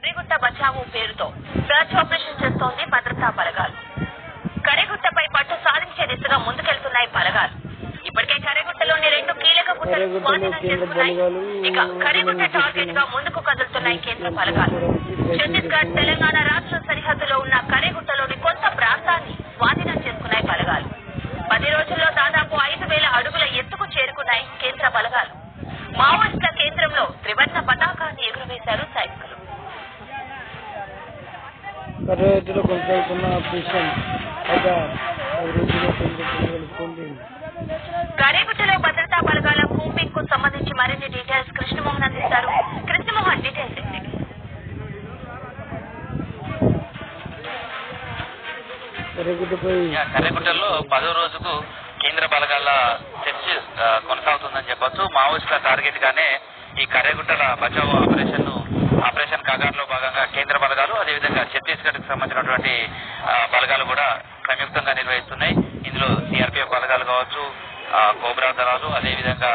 కరేగుట్ట బచావో పేరుతో search operation చేస్తోంది భద్రతా బలగాలు. కరేగుట్టపై పట్టు సాధించే దిశగా ముందుకెళ్తున్నాయి బలగాలు. ఇప్పటికే కరేగుట్టలోని రెండు కీలక గుట్టలు స్వాధీనం చేసుకున్నాయి. ఇక కరేగుట్ట టార్గెట్గా ముందుకు కదులుతున్నాయి కేంద్ర బలగాలు. ఛత్తీస్గఢ్ తెలంగాణ రాష్ట్ర సరిహద్దులో ఉన్న కరేగుట్టలోని కొంత ప్రాంతాన్ని స్వాధీనం చేసుకున్నాయి బలగాలు. పది రోజుల్లో దాదాపు ఐదు వేల అడుగుల ఎత్తుకు చేరుకున్నాయి కేంద్ర బలగాలు. మావోయిస్టుల కేంద్రంలో త్రివర్ణ పతాకాన్ని కర్రలో కొనసాగుతున్న ఆపరేషన్ కలుపుతుంది కరేగుట్టలో భద్రతా బలగాల కూంబింగ్కు సంబంధించి మరిన్ని డీటెయిల్స్ కృష్ణమోహన్ అందిస్తారు. కృష్ణమోహన్ డీటెయిల్స్ కర్రెగుట్టలో పదో రోజుకు కేంద్ర బలగాల చర్చ కొనసాగుతుందని చెప్పొచ్చు. మావోయిస్టుల టార్గెట్ గానే ఈ కర్రెగుట్టల బచావో ఆపరేషన్ కాగార్లో భాగంగా కేంద్ర బలగాలు అదేవిధంగా ఛత్తీస్గఢ్కు సంబంధించినటువంటి బలగాలు కూడా సంయుక్తంగా నిర్వహిస్తున్నాయి. ఇందులో సిఆర్పిఎఫ్ బలగాలు కావచ్చు ఆ, కోబ్రా దళాలు అదేవిధంగా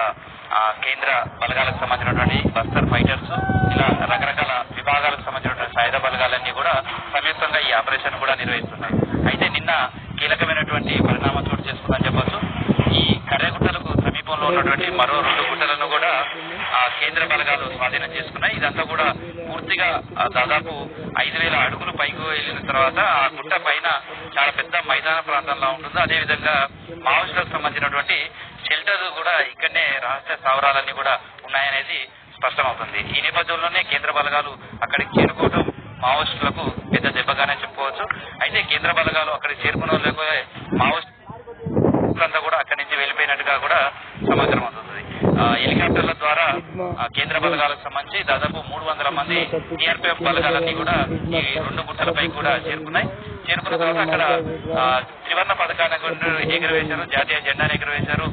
కేంద్ర బలగాలకు సంబంధించినటువంటి బస్తర్ ఫైటర్స్ ఇలా రకరకాల విభాగాలకు సంబంధించినటువంటి సాయుధ బలగాలన్నీ కూడా సంయుక్తంగా ఈ ఆపరేషన్ కూడా నిర్వహిస్తున్నాయి. అయితే నిన్న కీలకమైనటువంటి పరిణామం చోటు చేసుకుందని చెప్పొచ్చు. ఈ కర్రగుట్టలకు సమీపంలో ఉన్నటువంటి మరో రెండు గుట్టలను కేంద్ర బలగాలు స్వాధీనం చేసుకున్నాయి. ఇదంతా కూడా పూర్తిగా దాదాపు ఐదు వేల అడుగులు పైకి వెళ్ళిన తర్వాత ఆ గుట్ట పైన చాలా పెద్ద మైదాన ప్రాంతంలో ఉంటుంది. అదేవిధంగా మావోయిస్టులకు సంబంధించినటువంటి షెల్టర్ కూడా ఇక్కడనే రహస్య స్థావరాలన్నీ కూడా ఉన్నాయనేది స్పష్టమవుతుంది. ఈ నేపథ్యంలోనే కేంద్ర బలగాలు అక్కడికి చేరుకోవడం మావోయిస్టులకు పెద్ద దెబ్బగానే చెప్పుకోవచ్చు. అయితే కేంద్ర బలగాలు అక్కడికి చేరుకున్న వాళ్ళకు మావోయిస్టులంతా కూడా అక్కడి నుంచి వెళ్ళిపోయినట్టుగా కూడా సమాచారం అవుతుంది ఆ, హెలికాప్టర్ల ద్వారా ఆ, కేంద్ర బలగాలకు సంబంధించి దాదాపు మూడు వందల మంది సిఆర్పిఎఫ్ బలగాలన్నీ కూడా ఈ రెండు గుట్టలపై కూడా చేరుకున్నాయి. చేరుకున్న తర్వాత అక్కడ త్రివర్ణ పథకాన్ని ఎగురవేశారు జాతీయ జెండాను ఎగురవేశారు